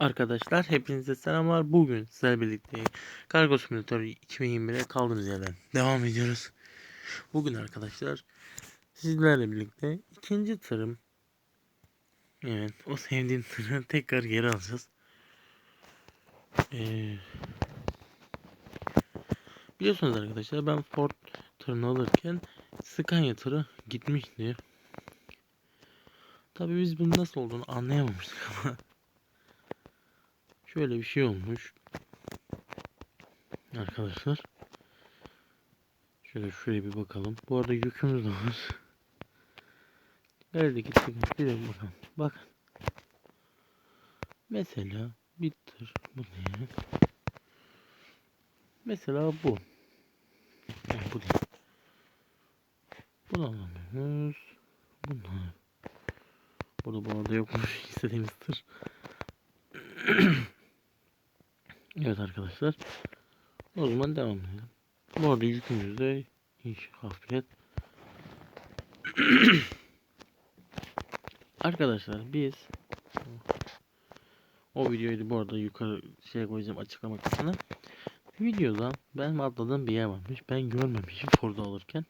Arkadaşlar hepinize selamlar. Bugün sizlerle birlikte Kargo Simülatörü 2021'e kaldığımız yerden devam ediyoruz. Bugün arkadaşlar sizlerle birlikte ikinci tırım Evet o sevdiğim tırı tekrar geri alacağız. Ee, biliyorsunuz arkadaşlar ben Ford tırını alırken Scania tırı gitmişti. Tabii biz bunun nasıl olduğunu anlayamamıştık ama Şöyle bir şey olmuş. Arkadaşlar. Şöyle şuraya bir bakalım. Bu arada yükümüz de var. Neredeki sıkıntı bir bakalım. Bakın. Mesela bir tır. Bu ne? Mesela bu. Yani bu değil. Bunu alamıyoruz. Bunu. Burada bu arada yokmuş istediğimiz tır. Evet arkadaşlar. O zaman devam edelim. Bu arada yükümüz de hiç hafiflet. arkadaşlar biz o videoyu bu arada yukarı şey koyacağım açıklama kısmına. Videoda ben atladığım bir yer varmış. Ben görmemişim Ford'u alırken.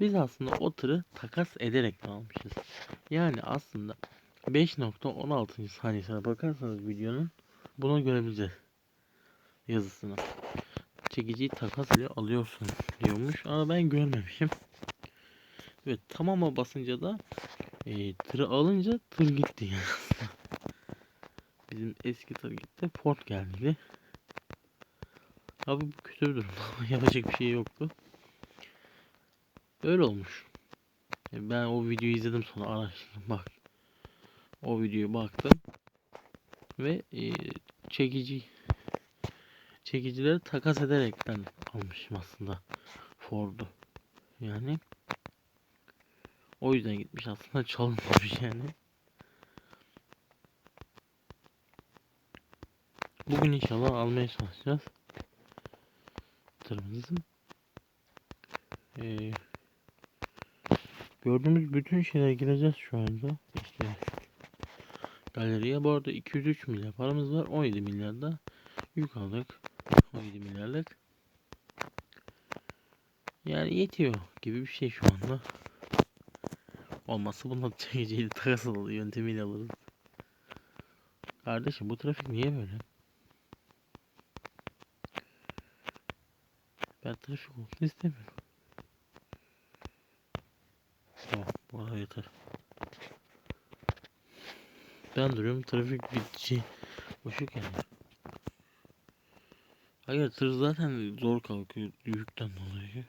Biz aslında o tırı takas ederek almışız. Yani aslında 5.16. saniyesine bakarsanız videonun bunu görebileceğiz yazısını. Çekiciyi takas ile alıyorsun diyormuş ama ben görmemişim. Evet tamama basınca da e, tırı alınca tır gitti yani. Bizim eski tır gitti Ford geldi. Abi bu kötü bir durum. Yapacak bir şey yoktu. Öyle olmuş. E, Ben o videoyu izledim sonra araştırdım bak. O videoya baktım. Ve e, çekici çekicileri takas ederekten almışım aslında Ford'u. Yani o yüzden gitmiş aslında çalınmamış yani. Bugün inşallah almaya çalışacağız. Tırımızı. Ee, gördüğümüz bütün şeylere gireceğiz şu anda. İşte galeriye. Bu arada 203 milyar paramız var. 17 milyarda yük aldık. 17 milyarlık. Yani yetiyor gibi bir şey şu anda. Olmazsa bununla çekiciyle takas yöntemiyle alırız. Kardeşim bu trafik niye böyle? Ben trafik olsun istemiyorum. Tamam, bu yeter. Ben duruyorum trafik bitici boşluk yani. Hayır tır zaten zor kalkıyor yükten dolayı.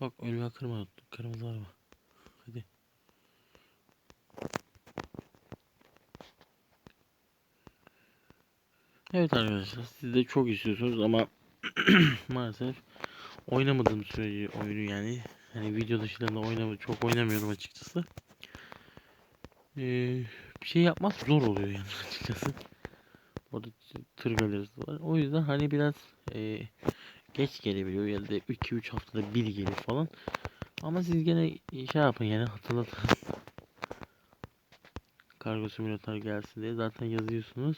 Bak önüme kırma kırmızı araba. Hadi. Evet arkadaşlar siz de çok istiyorsunuz ama maalesef oynamadığım sürece oyunu yani hani video dışlarında oynama çok oynamıyorum açıkçası. Ee, bir şey yapmak zor oluyor yani açıkçası. Orada tır galerisi var. O yüzden hani biraz e, geç gelebiliyor ya da 2-3 haftada bir gelir falan. Ama siz gene şey yapın yani hatırlatın. Kargo simülatör gelsin diye zaten yazıyorsunuz.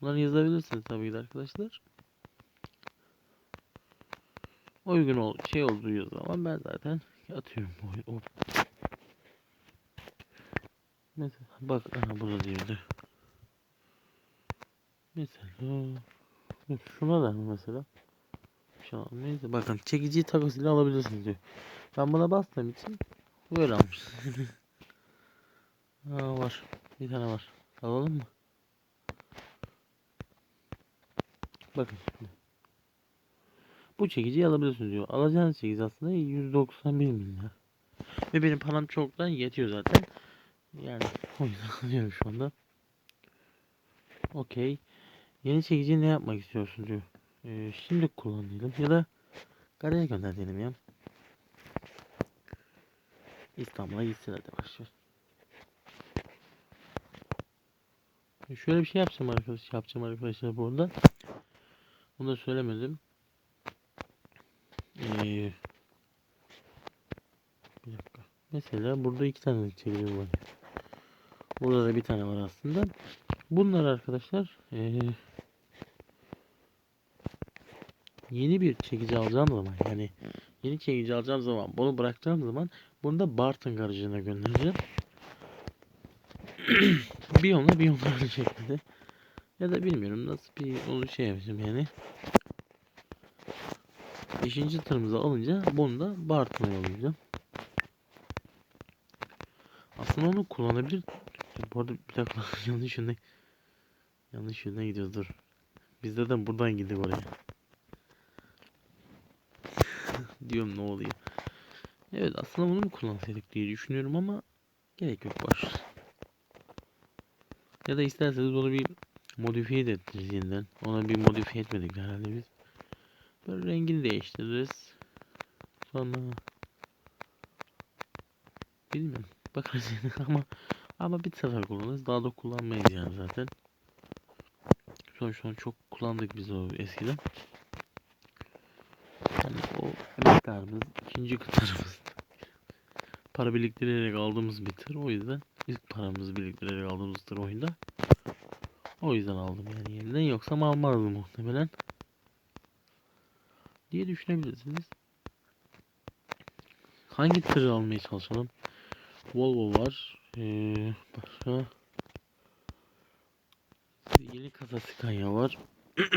Bunları yazabilirsiniz tabii ki arkadaşlar. Uygun ol şey olduğu zaman ben zaten atıyorum o, o. Mesela bak aha burada diyordu. Mesela şuna da mesela. Şu neyse bakın çekiciyi takasıyla alabilirsiniz diyor. Ben buna bastığım için böyle almış. Aa, var. Bir tane var. Alalım mı? Bakın şimdi. Bu çekiciyi alabilirsiniz diyor. Alacağınız çekici aslında 191 milyar. Ve benim param çoktan yetiyor zaten. Yani o yüzden alıyorum şu anda. Okey. Yeni çekici ne yapmak istiyorsun diyor. Ee, şimdi kullanalım ya da garaja gönder diyelim ya. İstanbul'a gitsin hadi başlıyor. Şöyle bir şey yapacağım arkadaş, yapacağım arkadaşlar burada. Bunu da söylemedim. Ee, bir dakika. Mesela burada iki tane çekici var. Burada da bir tane var aslında. Bunlar arkadaşlar eee, yeni bir çekici alacağım zaman yani yeni çekici alacağım zaman bunu bırakacağım zaman bunu da Barton garajına göndereceğim. bir yolla bir yolla öyle şekilde. Ya da bilmiyorum nasıl bir onu şey yapacağım yani. Beşinci tırımızı alınca bunu da Barton'a yollayacağım. Aslında onu kullanabilir. Bu arada bir dakika yanlış yöne yanlış yöne gidiyoruz dur. Biz de buradan gidiyor oraya. Diyorum ne oluyor. Evet aslında bunu mu kullansaydık diye düşünüyorum ama gerek yok boş. Ya da isterseniz onu bir modifiye de ettiririz yeniden. Ona bir modifiye etmedik herhalde biz. Böyle rengini değiştiririz. Sonra bilmiyorum. Bakarız ama ama bir sefer kullanırız. Daha da kullanmayız yani zaten. Sonuçta çok kullandık biz o eskiden. Yani o miktarımız ikinci kıtarımız. Para biriktirerek aldığımız bir tır. O yüzden ilk paramızı biriktirerek aldığımız tır oyunda. O yüzden aldım yani yeniden. Yoksa almazdım muhtemelen. Diye düşünebilirsiniz. Hangi tırı almaya çalışalım? Volvo var. Ee, başka yeni kasa Scania var.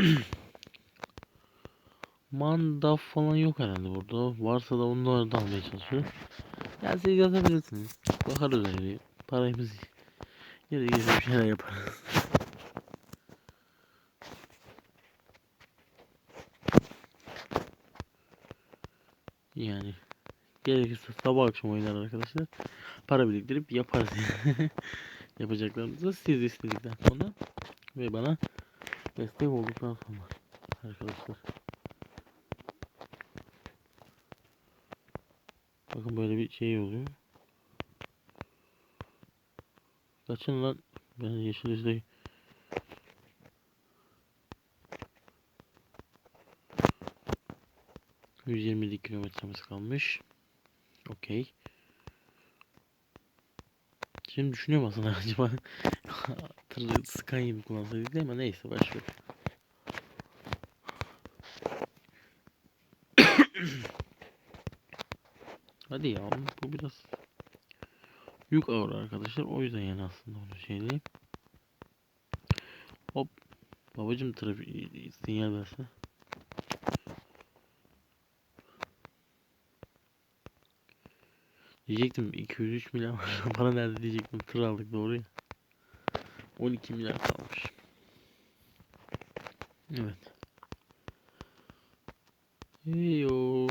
Mandaf falan yok herhalde burada. Varsa da onları da almaya çalışıyorum. Ya siz yazabilirsiniz. Bakarız öyle. Parayımız geri bir şeyler yaparız. Yani gerekirse sabah akşam oynar arkadaşlar. Para biriktirip yaparız. Yapacaklarımızı siz istedikten sonra ve bana destek olduktan sonra arkadaşlar. Bakın böyle bir şey oluyor. Kaçın lan. Ben yeşil ışığı 127 kilometremiz kalmış. Okey. Şimdi düşünüyorum aslında acaba tırı Sky'ı mı kullansaydık ama neyse başka. Hadi ya bu biraz yük ağır arkadaşlar o yüzden yani aslında onu şey. Hop babacım trafik sinyal verse. Diyecektim 203 milyar var. Bana nerede diyecektim. Tır aldık doğru ya. 12 milyar kalmış. Evet. Heyo.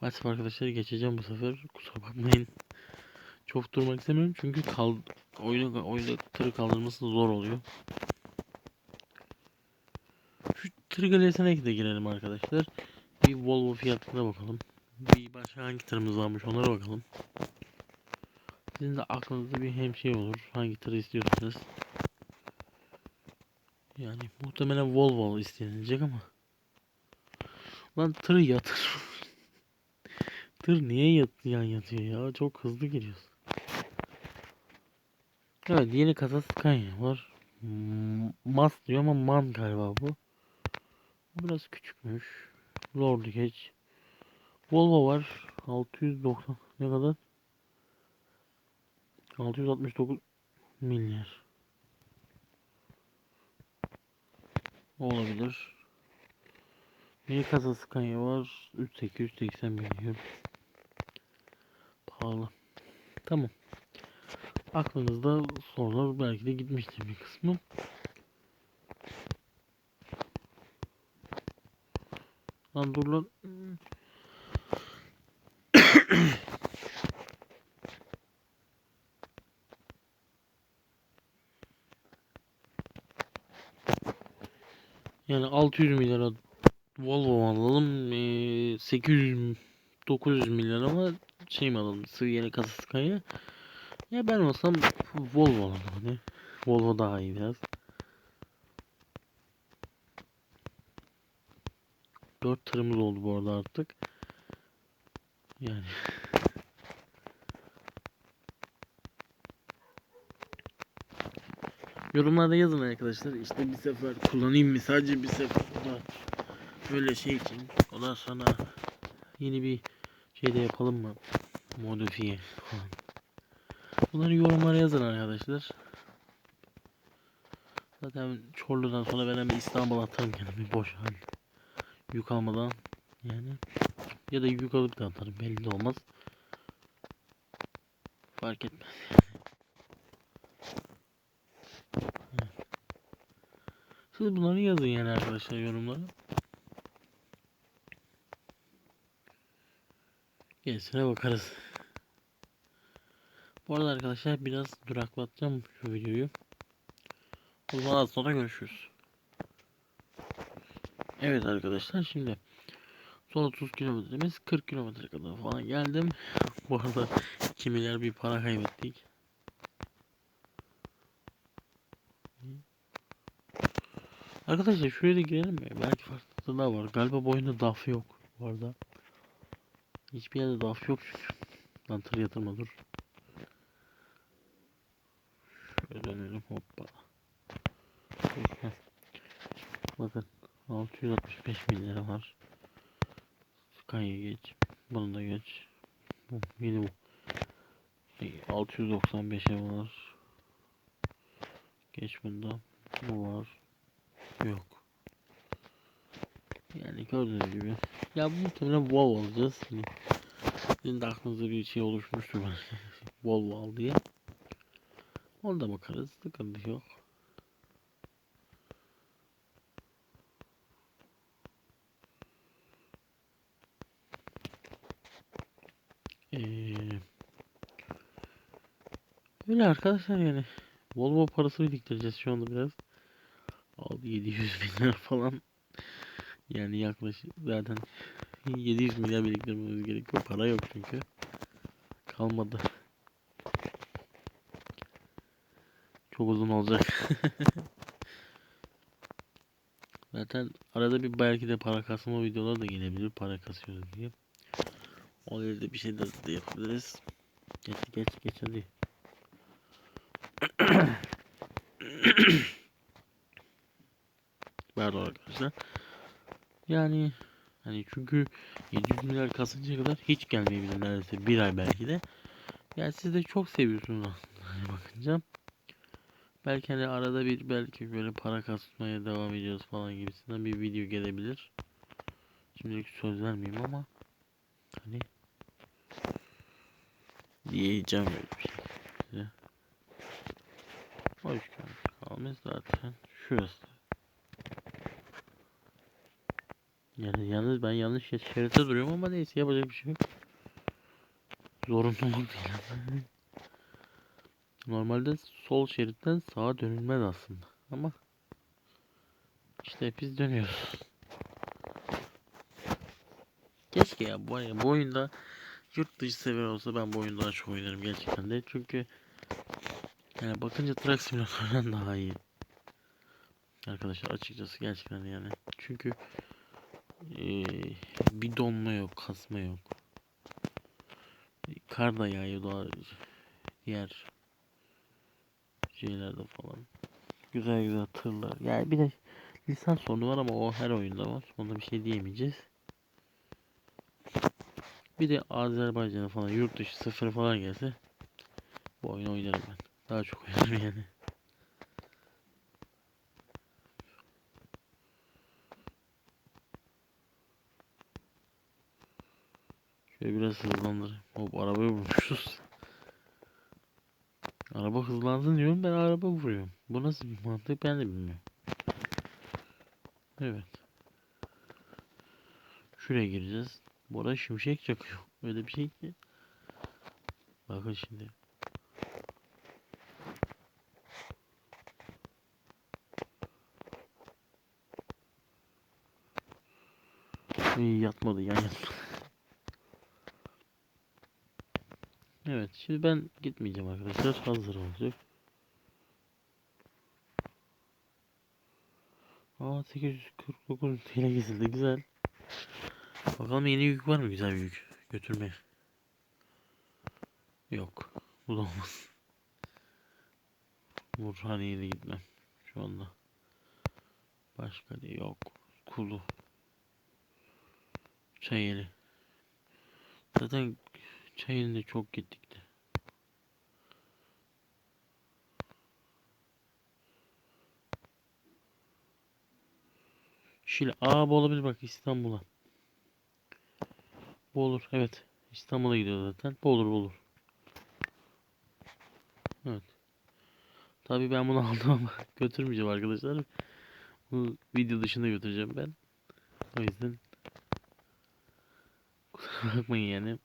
Maalesef arkadaşlar geçeceğim bu sefer. Kusura bakmayın. Çok durmak istemiyorum çünkü kal oyunu oyunda tırı kaldırması zor oluyor. Şu tır galerisine de girelim arkadaşlar. Bir Volvo fiyatına bakalım. Bir başka hangi tırımız varmış onlara bakalım. Sizin de aklınızda bir hem şey olur. Hangi tırı istiyorsanız. Yani muhtemelen Volvo istenilecek ama. Lan tır yatır. tır niye yat yan yatıyor ya? Çok hızlı giriyoruz. Evet yeni kasa Scania var. Mas diyor ama man galiba bu. Biraz küçükmüş. Lord geç. Volvo var. 690 ne kadar? 669 milyar. Olabilir. Yeni kasa Scania var. 3880 milyon. Pahalı. Tamam. Aklınızda sorular belki de gitmiştir bir kısmı. Lan dur lan. yani 600 milyara Volvo alalım. Ee, 800 900 milyar ama şey mi alalım? Kasa Scania. Ya ben olsam Volvo alalım hani. Volvo daha iyi biraz. Tırımız oldu bu arada artık. Yani Yorumlarda yazın arkadaşlar. İşte bir sefer kullanayım mı? Sadece bir sefer. Böyle şey için. Ondan sonra yeni bir şey de yapalım mı? Modifiye falan. Bunları yorumlara yazın arkadaşlar. Zaten Çorlu'dan sonra ben hemen İstanbul'a atarım kendimi boş hal. Yük almadan yani. Ya da yük alıp da atarım belli olmaz. Fark etmez. Siz bunları yazın yani arkadaşlar yorumlara. Gerisine bakarız. Bu arada arkadaşlar biraz duraklatacağım şu videoyu. O zaman sonra görüşürüz. Evet arkadaşlar şimdi son 30 kilometremiz 40 kilometre kadar falan geldim. Bu arada 2 milyar bir para kaybettik. Arkadaşlar şuraya da girelim mi? Belki farklı var. Galiba bu oyunda DAF yok bu arada. Hiçbir yerde DAF yok çünkü. Lan tır yatırma dur. Şöyle dönelim hoppa. Bakın 665 bin lira var. Sky'ı geç. Bunu da geç. Bu, yeni bu. 695'e var. Geç bunda. Bu var. Yok. Yani gördüğünüz gibi. Ya bu muhtemelen Volvo alacağız. Hani sizin de aklınızda bir şey oluşmuştur belki. Volvo al diye. Ona da bakarız. Sıkıntı yok. Öyle arkadaşlar yani. Volvo parası biriktireceğiz şu anda biraz. Aldı 700 bin lira falan. Yani yaklaşık zaten 700 milyar biriktirmemiz gerekiyor. Para yok çünkü. Kalmadı. Çok uzun olacak. zaten arada bir belki de para kasma videoları da gelebilir. Para kasıyoruz diye. O yüzden bir şey de yapabiliriz. Geç geç geç hadi. Pardon arkadaşlar. Yani hani çünkü 700 milyar kasıncaya kadar hiç gelmeyebilir neredeyse bir ay belki de. Yani siz de çok seviyorsunuz aslında hani bakınca. Belki hani arada bir belki böyle para kasmaya devam ediyoruz falan gibisinden bir video gelebilir. Şimdilik söz vermeyeyim ama hani diyeceğim böyle bir şey size. Hoş Kalmış zaten şurası. Yani yalnız ben yanlış şeritte duruyorum ama neyse yapacak bir şey yok. Zorunluluk değil. Normalde sol şeritten sağa dönülmez aslında. Ama işte biz dönüyoruz. Keşke ya bu, bu oyunda yurt dışı sever olsa ben bu oyunu daha çok oynarım gerçekten de. Çünkü yani bakınca Truck Simulator'dan daha iyi. Arkadaşlar açıkçası gerçekten yani. Çünkü ee, bir donma yok, kasma yok. Kar da yağıyor daha diğer şeylerde falan. Güzel güzel tırlar. Yani bir de lisans sorunu var ama o her oyunda var. Ona bir şey diyemeyeceğiz. Bir de Azerbaycan'a falan yurt dışı sıfır falan gelse bu oyunu oynarım ben. Daha çok oynarım yani. Şöyle biraz hızlandır. Hop arabaya vurmuşuz. Araba hızlansın diyorum ben araba vuruyorum. Bu nasıl bir mantık ben de bilmiyorum. Evet. Şuraya gireceğiz. Bu arada şimşek çakıyor. Öyle bir şey ki. Bakın şimdi. İyi yatmadı yan yatmadı. Evet şimdi ben gitmeyeceğim arkadaşlar. Hazır olacak. Aa 849 TL kesildi güzel. Bakalım yeni yük var mı güzel bir yük götürmeye. Yok. Bu da olmaz. Burhaniye'ye gitmem şu anda. Başka da yok. Kulu. Çayeli. Zaten çayelinde çok gittik de. Şile. Aa bu olabilir bak İstanbul'a. Bu olur evet. İstanbul'a gidiyor zaten. Bu olur bu olur. Evet. Tabii ben bunu aldım ama götürmeyeceğim arkadaşlar. Bu video dışında götüreceğim ben. O yüzden kusura bakmayın yani.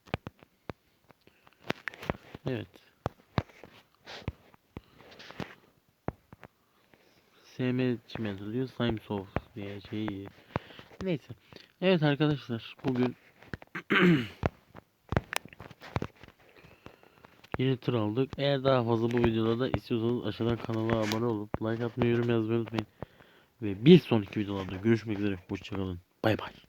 Evet. SM çimento diyor. Simesoft diye şey. Neyse. Evet arkadaşlar bugün yeni tır aldık. Eğer daha fazla bu videolarda istiyorsanız aşağıdan kanala abone olup like atmayı, yorum yazmayı unutmayın. Ve bir sonraki videolarda görüşmek üzere. Hoşçakalın. Bay bay.